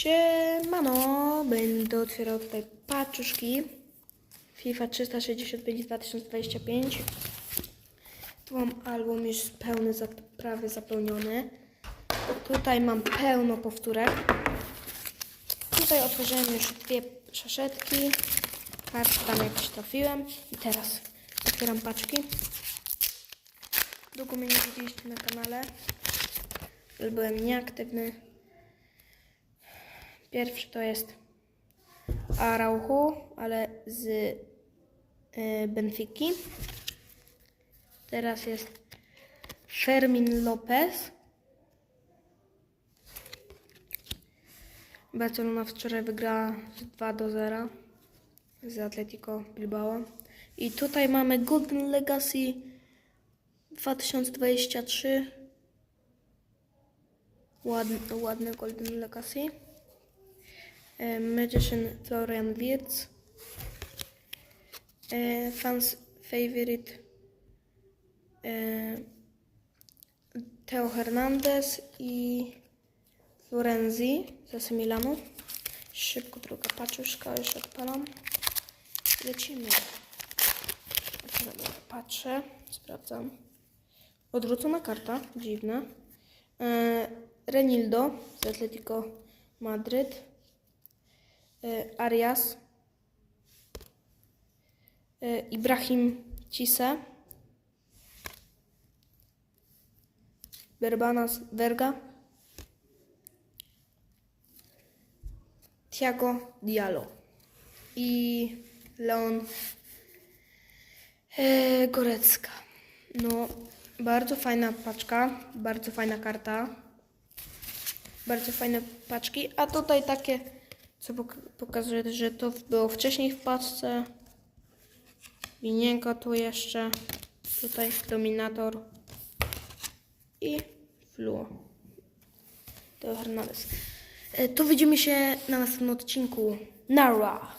Siemano, będę otwierał tutaj paczuszki. FIFA 365 2025 Tu mam album już pełny, prawie zapełniony. Tutaj mam pełno powtórek. Tutaj otworzyłem już dwie szaszetki. Karty tam jakieś trafiłem. I teraz otwieram paczki. Długo mnie nie widzieliście na kanale. Ale Byłem nieaktywny Pierwszy to jest Araujo, ale z y, Benfiki. Teraz jest Fermin Lopez. Barcelona wczoraj wygrała z 2 do 0 z Atletico Bilbao. I tutaj mamy Golden Legacy 2023. Ładny, ładny Golden Legacy. E, Magician Florian Wirtz. E, Fans Favorite e, Teo Hernandez i Florenzi z Milanu. Szybko druga paczuszka, już odpalam. Lecimy. Patrzę, sprawdzam. Odwrócona karta, dziwne. E, Renildo z Atletico Madryt. E, Arias. E, Ibrahim Cisse. Berbanas Verga. Thiago Diallo. I Leon e, Gorecka. No, bardzo fajna paczka, bardzo fajna karta. Bardzo fajne paczki. A tutaj takie, co pok- pokazuje, że to było wcześniej w paczce. Winienko tu jeszcze. Tutaj Dominator. I Fluo. To Hernandez. E, To widzimy się na następnym odcinku. Nara!